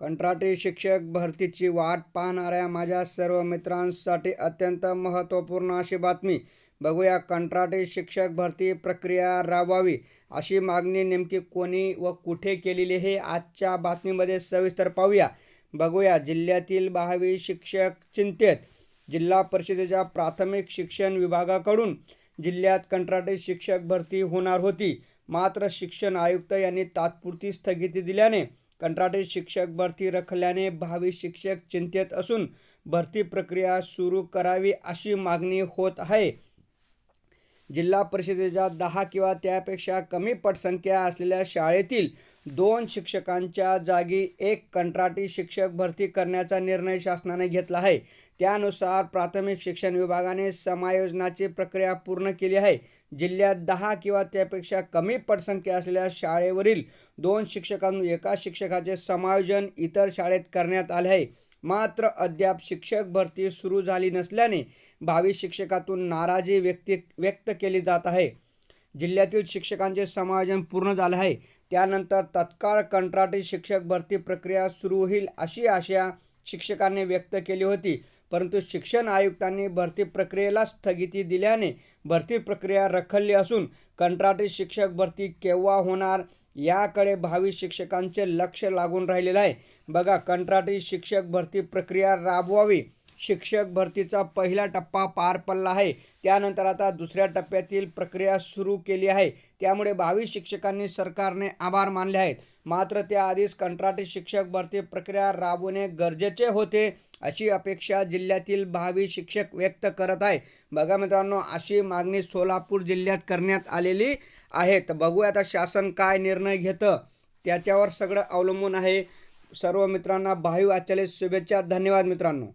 कंत्राटी शिक्षक भरतीची वाट पाहणाऱ्या माझ्या सर्व मित्रांसाठी अत्यंत महत्त्वपूर्ण अशी बातमी. बघूया कंत्राटी शिक्षक भरती प्रक्रिया राबवावी अशी मागणी नेमकी कोणी व कुठे केलेली हे आजच्या बातमीमध्ये सविस्तर पाहूया. बघूया जिल्ह्यातील बहावी शिक्षक चिंतेत. जिल्हा परिषदेच्या प्राथमिक शिक्षण विभागाकडून जिल्ह्यात कंत्राटी शिक्षक भरती होणार होती. मात्र शिक्षण आयुक्त यांनी तात्पुरती स्थगिती दिल्याने कंत्राटी शिक्षक भरती रखल्याने भावी शिक्षक चिंतेत असून भरती प्रक्रिया सुरू करावी अशी मागणी होत आहे. जिल्हा परिषदेच्या दहा किंवा त्यापेक्षा कमी पटसंख्या असलेल्या शाळेतील दोन शिक्षकांच्या जागी एक कंत्राटी शिक्षक भरती करण्याचा निर्णय शासनाने घेतला आहे. त्यानुसार प्राथमिक शिक्षण विभागाने समायोजनाची प्रक्रिया पूर्ण केली आहे. जिल्ह्यात दहा किंवा त्यापेक्षा कमी पटसंख्या असलेल्या शाळेवरील दोन शिक्षकांना एका शिक्षकाचे समायोजन इतर शाळेत करण्यात आले आहे. मात्र अद्याप शिक्षक भरती सुरू झाली नसल्याने भावी शिक्षकातून नाराजी व्यक्ती व्यक्त केली जात आहे. जिल्ह्यातील शिक्षकांचे समायोजन पूर्ण झालं आहे. त्यानंतर तत्काळ कंत्राटी शिक्षक भरती प्रक्रिया सुरू होईल अशी आशा शिक्षकांनी व्यक्त केली होती. परंतु शिक्षण आयुक्तांनी भरती प्रक्रियेला स्थगिती दिल्याने भरती प्रक्रिया रखडली असून कंत्राटी शिक्षक भरती केव्हा होणार याकडे भावी शिक्षकांचे लक्ष लागून राहिलेलं आहे. बघा कंत्राटी शिक्षक भरती प्रक्रिया राबवावी शिक्षक भरतीचा पहिला टप्पा पार पडला आहे. त्यानंतर आता दुसऱ्या टप्प्यातील प्रक्रिया सुरू केली आहे. त्यामुळे भावी शिक्षकांनी सरकारने आभार मानले आहेत. मात्र त्याआधीच कंत्राटी शिक्षक भरती प्रक्रिया राबवणे गरजेचे होते अशी अपेक्षा जिल्ह्यातील भावी शिक्षक व्यक्त करत आहे बघा मित्रांनो अशी मागणी सोलापूर जिल्ह्यात करण्यात आलेली आहे. तर बघूया आता शासन काय निर्णय घेतं. त्याच्यावर सगळं अवलंबून आहे. सर्व मित्रांना भावी वाचायला शुभेच्छा. धन्यवाद मित्रांनो.